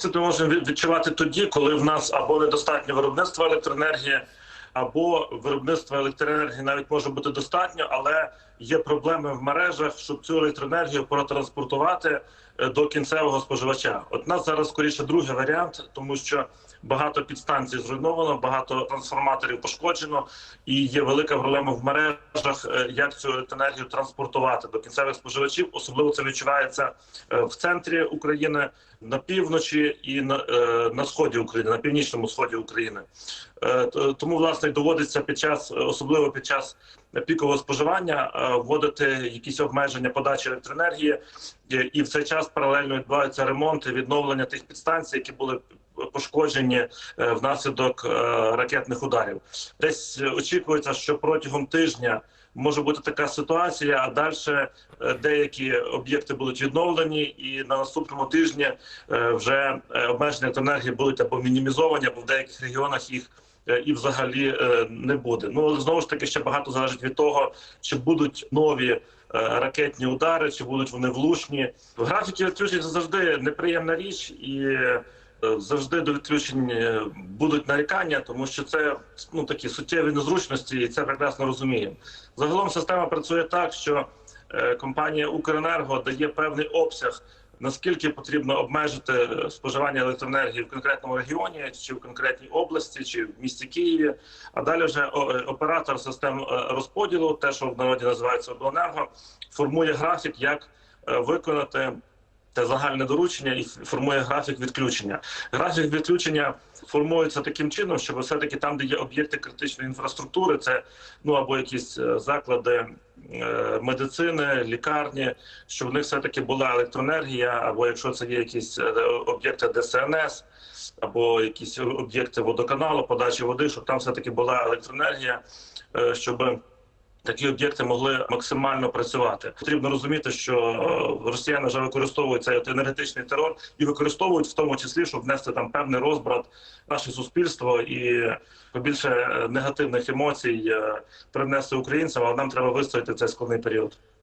дефіцит ми відчувати тоді, коли в нас або недостатньо виробництва електроенергії, або виробництва електроенергії навіть може бути достатньо, але є проблеми в мережах, щоб цю електроенергію протранспортувати е, до кінцевого споживача. От нас зараз скоріше другий варіант, тому що багато підстанцій зруйновано, багато трансформаторів пошкоджено, і є велика проблема в мережах, е, як цю електроенергію транспортувати до кінцевих споживачів. Особливо це відчувається е, в центрі України, на півночі і на, на сході України, на північному сході України. Тому власне доводиться під час, особливо під час пікового споживання, вводити якісь обмеження подачі електроенергії, Е, і в цей час паралельно відбуваються ремонти, відновлення тих підстанцій, які були пошкоджені е, внаслідок е, ракетних ударів. Десь очікується, що протягом тижня може бути така ситуація, а далі деякі об'єкти будуть відновлені, і на наступному тижні вже обмеження електроенергії будуть або мінімізовані, або в деяких регіонах їх. Е, І взагалі е, не буде. Ну знову ж таки ще багато залежить від того, чи будуть нові е, ракетні удари, чи будуть вони влучні. Графіки відключень це завжди неприємна річ, і завжди до відключень будуть нарікання, тому що це ну такі суттєві незручності, і це прекрасно розуміємо. Загалом система працює так, що компанія Укренерго дає певний обсяг. Наскільки потрібно обмежити споживання електроенергії в конкретному регіоні, чи в конкретній області, чи в місті Києві, а далі вже оператор систем е, розподілу, те, що в народі називається обленерго, формує графік, як е, виконати те загальне доручення і формує графік відключення. Графік відключення формується таким чином, щоб все-таки там, де є об'єкти критичної інфраструктури, це ну або якісь е, заклади медицини, лікарні, щоб в них все-таки була електроенергія, або якщо це є якісь е, об'єкти ДСНС, або якісь об'єкти водоканалу, подачі води, щоб там все-таки була електроенергія, е, щоб такі об'єкти могли максимально працювати. Потрібно розуміти, що е, росіяни вже використовують цей енергетичний терор і використовують в тому числі, щоб внести там певний розбрат наше суспільство і побільше е, негативних емоцій е, привнести українцям. Але нам треба вистояти цей складний період.